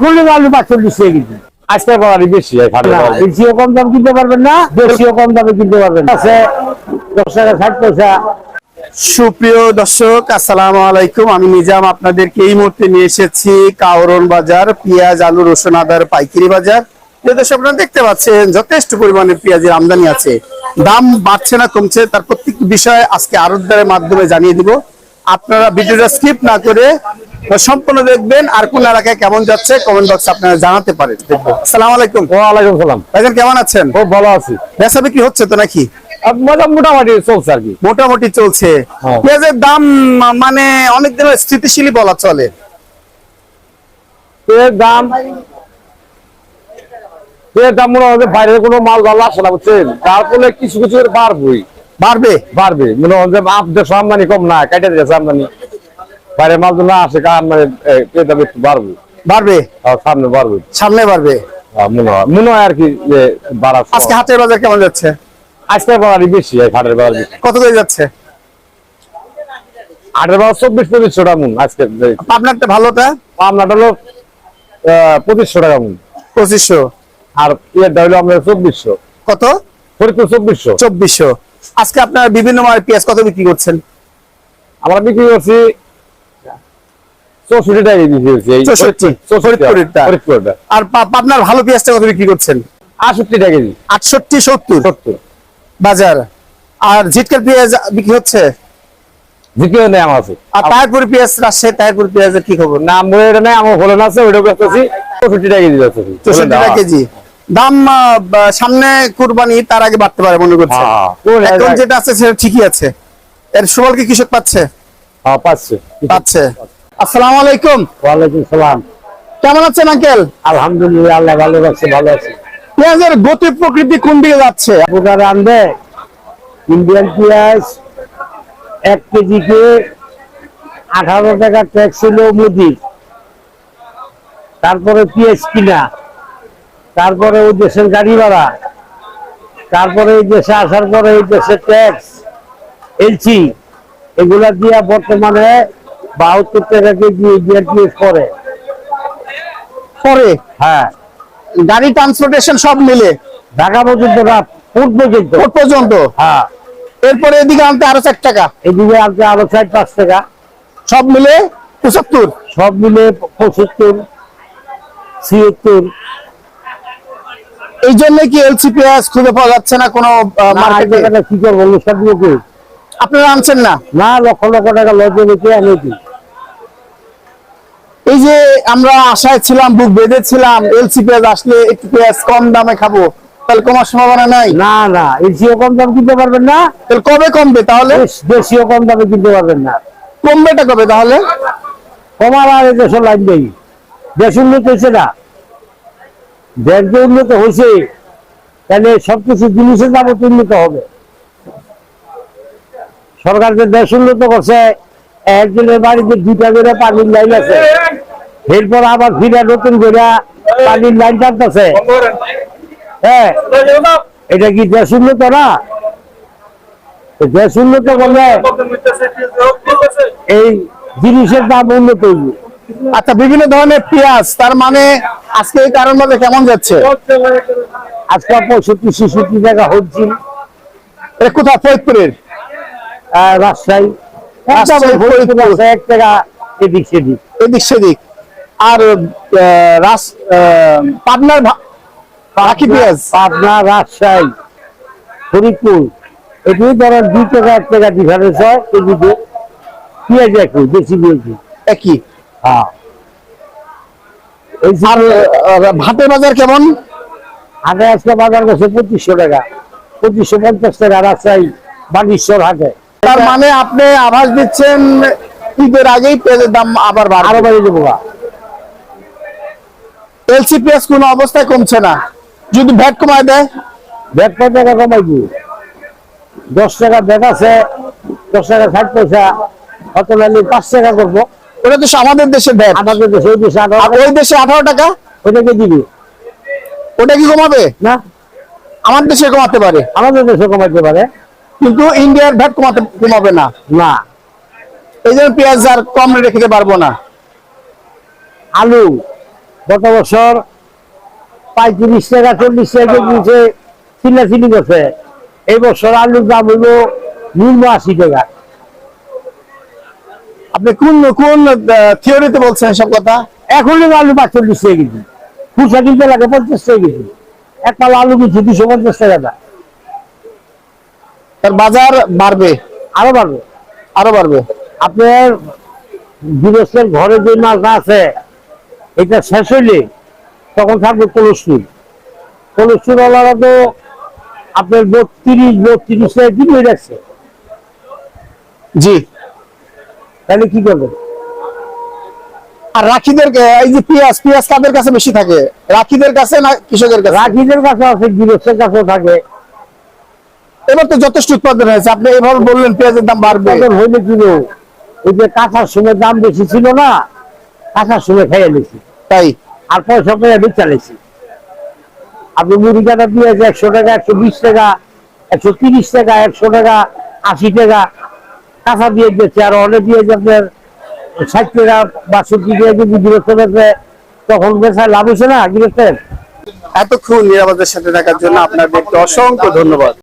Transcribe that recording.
এখন আলু পাঁচচল্লিশ টাকা কেজি আজকে বাড়ি বেশি বাজার। কম দাম কিনতে পারবেন না বেশিও কম দামে কিনতে পারবেন আছে। দশ টাকা ষাট পয়সা। সুপ্রিয় দর্শক আসসালামু আলাইকুম। আমি নিজাম আপনাদেরকে এই মুহূর্তে নিয়ে এসেছি কাউরন বাজার পেঁয়াজ আলু রসুন আদার পাইকারি বাজার। দর্শক আপনারা দেখতে পাচ্ছেন যথেষ্ট পরিমাণে পেঁয়াজের আমদানি আছে। দাম বাড়ছে না কমছে তার প্রত্যেকটি বিষয় আজকে আরোদ্দারের মাধ্যমে জানিয়ে দিব। আপনারা ভিডিওটা স্কিপ না করে সম্পূর্ণ দেখবেন আর কোন এলাকায় কেমন যাচ্ছে কমেন্ট বক্সে আপনারা জানাতে পারেন। দেখব আসসালামু আলাইকুম। ওয়ালাইকুম সালাম। ভাইজান কেমন আছেন? খুব ভালো আছি। বেচা বিক্রি হচ্ছে তো নাকি? মোটামুটি চলছে আর কি। মোটামুটি চলছে। হ্যাঁ। পেঁয়াজের দাম মানে অনেক দিনের স্থিতিশীলই বলা চলে। এর দাম মনে কোনো মাল দাম আসে না বুঝছেন? তারপরে কিছু কিছু বাড়বই। বাড়বে? বাড়বে। মনে হয় আমদানি কম না কেটে দিয়েছে আমদানি। মাল আসে মানে একটু বাড়বে। বাড়বে? সামনে বাড়বে। সামনে বাড়বে? মনে হয় মনে হয় আর কি যে সময়। আজকে হাটের বাজার কেমন যাচ্ছে? আজকে বাড়ি বেশি হয় খাটের বাজার কত করে যাচ্ছে? বাজার চব্বিশ পঁচিশশো টাকা মন আজকে ভালোটা? আপনারটা হলো পঁচিশশো টাকা মন। পঁচিশশো। আর ইয়েরটা হলো আপনার চব্বিশশো। কত? ফরিদপুর চব্বিশশো। চব্বিশশো। আজকে আপনারা বিভিন্ন পেঁয়াজ কত বিক্রি করছেন? আমরা বিক্রি করছি চৌষট্টি টাকা বিক্রি করছি চৌষট্টি। ফরিদপুরেরটা। ফরিদপুরটা আর পা- ভালো পেঁয়াজটা কত বিক্রি করছেন? আটষট্টি টাকা কেজি। আটষট্টি সত্তর? সত্তর। বাজার। আর ঝিটকার পেঁয়াজ বিক্রি হচ্ছে? দ্বিতীয় নেই আছে আর তারপরে পেঁয়াজ রাজশাহী তারপরে পেঁয়াজের কি খবর? না আমার এটা নেই আমার হলো আছে ওইটা বেচতেছি। চৌষট্টি টাকা কেজি বেচতেছি চৌষট্টি টাকা কেজি। দাম সামনে কুরবানি তার আগে বাড়তে পারে মনে করছে। হ্যাঁ। এখন যেটা আছে সেটা ঠিকই আছে। এর সুফল কি কৃষক পাচ্ছে? হ্যাঁ পাচ্ছে। পাচ্ছে। আসসালামু আলাইকুম। ওয়ালাইকুম সালাম। কেমন আছেন আঙ্কেল? আলহামদুলিল্লাহ আল্লাহ ভালো রাখছে ভালো আছে। পেঁয়াজের গতি প্রকৃতি কোন দিকে যাচ্ছে? আপনারা আনবে। ইন্ডিয়ান পেঁয়াজ এক কেজিকে আঠারো টাকা ট্যাক্স ছিল মোদি। তারপরে পেঁয়াজ কিনা। তারপরে ওই দেশের গাড়ি ভাড়া। তারপরে এই দেশে আসার পরে এই দেশের ট্যাক্স এলসি এগুলা দিয়া বর্তমানে বাহাত্তর টাকা কেজি করে পরে। হ্যাঁ। গাড়ি ট্রান্সপোর্টেশন সব মিলে? ঢাকা পর্যন্ত না ফুট পর্যন্ত। কোট পর্যন্ত? হ্যাঁ। এরপরে এদিকে আনতে আরও চার টাকা? এদিকে আনতে আরও ষাট পাঁচ টাকা। সব মিলে পঁচাত্তর? সব মিলে পঁচাত্তর ছিয়াত্তর। এই জন্য কি এলসি পেঁয়াজ খুঁজে পাওয়া যাচ্ছে না কোনো মার্কেটে কি করব কি? আপনারা আনছেন না? না লক্ষ লক্ষ টাকা লজে রেখে আমি কি এই যে আমরা আশায় ছিলাম বুক বেঁধেছিলাম এলসি পেঁয়াজ আসলে একটু পেঁয়াজ কম দামে খাব তাহলে কমার সম্ভাবনা নাই? না না এসিও কম দাম কিনতে পারবেন না। তাহলে কবে কমবে তাহলে? বেশ- কম দামে কিনতে পারবেন না। কমবেটা কবে তাহলে? কমার আর লাইন দেশ উন্নত হয়েছে না। দেশ যে উন্নত হয়েছে তাহলে সবকিছু জিনিসের দাম উন্নত হবে। সরকার যে দেশ উন্নত করছে একজনের বাড়িতে দুটা করে পানির লাইন আছে। এরপর আবার ফিরে নতুন করে পানির লাইন টানতেছে। হ্যাঁ এটা কি দেশ উন্নত না? দেশ উন্নত করলে এই জিনিসের দাম উন্নত হইবে। আচ্ছা বিভিন্ন ধরনের পেঁয়াজ তার মানে আজকে এই কারণ মধ্যে কেমন যাচ্ছে? আজকে পঁয়ষট্টি ছেষট্টি টাকা হচ্ছে। এটা কোথায়? ফরিদপুরের? রাজশাহী। এক টাকা এদিক সেদিক। এদিক সেদিক। আর রাস পাবনার পেঁয়াজ। পাবনা রাজশাহী ফরিদপুর। এটি ধরেন দুই টাকা এক টাকা ডিফারেন্স হয় এদিকে পেঁয়াজ একই হ্যাঁ। এই আর ভাতের বাজার কেমন? হাটে আজকে বাজার গেছে পঁচিশশো টাকা। পঁচিশশো পঞ্চাশ টাকা রাজশাহী বানেশ্বর হাটে। তার মানে আপনি আভাস দিচ্ছেন ঈদের আগেই পেঁয়াজের দাম আবার আরও বাড়বে বাড়ি দেবো এলসি পেঁয়াজ কোনো অবস্থায় কমছে না। যদি ভ্যাট কমায় দেয়? কত টাকা কমাই দিই? দশ টাকা ব্যাগ আছে দশ টাকা ষাট পয়সা কত নাইলে পাঁচ টাকা করব। ওটা তো আমাদের দেশের ভ্যাট। আমাদের দেশে ওই দেশে ওই দেশে আঠারো টাকা? ওইটাকে দিবি? ওটা কি কমাবে? না। আমার দেশে কমাতে পারে। আমাদের দেশে কমাইতে পারে। কিন্তু ইন্ডিয়ার ভ্যাট কমাতে কমাবে না। না। এই জন্য পেঁয়াজ আর কম রেখে খেতে পারব না। আলু গত বছর পঁয়ত্রিশ টাকা চল্লিশ টাকা চিল্লা চিনি করছে এই বছর আলুর দাম হইল নিম্ন আশি টাকা। আপনি কোন কোন থিওরিতে বলছেন সব কথা? এখন আলু পাঁচচল্লিশ টাকা কেজি। খুচরা কিনতে লাগে পঞ্চাশ টাকা কেজি। এক পালা আলু কিনছি দুশো পঞ্চাশ টাকা তার বাজার বাড়বে? আরও বাড়বে। আরও বাড়বে? আপনার গৃহস্থের ঘরে যে মাছটা আছে এটা শেষ হইলে তখন থাকবে কোলেস্ট্রল কোলেস্ট্রল ওয়ালারা তো আপনার বত্রিশ বত্রিশ টাকা কিনে রাখছে জি। তাহলে কি করবেন? আর রাখিদের এই যে পেঁয়াজ পেঁয়াজ কাদের কাছে বেশি থাকে? রাখিদের কাছে না কৃষকের কাছে? রাখিদের কাছে আছে গৃহস্থের কাছেও থাকে। এবার তো যথেষ্ট উৎপাদন হয়েছে। আপনি এভাবে বললেন পেঁয়াজের দাম বাড়বে। হইলে কিনো ওই যে কাঁচার সময় দাম বেশি ছিল না কাঁচার সময় খাইয়ে নিয়েছি তাই? আর পয়সা পেয়ে আমি চালাইছি। আপনি মুড়ি কাটা দিয়েছে একশো টাকা একশো বিশ টাকা একশো তিরিশ টাকা একশো টাকা আশি টাকা। কাঁচা দিয়ে দিয়েছে আর অনেক দিয়েছে আপনার ষাট টাকা বাষট্টি টাকা যদি গৃহস্থ বেচে তখন বেচায় লাভ হয়েছে না গৃহস্থের এতক্ষণ নিরাপদের সাথে থাকার জন্য আপনাদেরকে অসংখ্য ধন্যবাদ।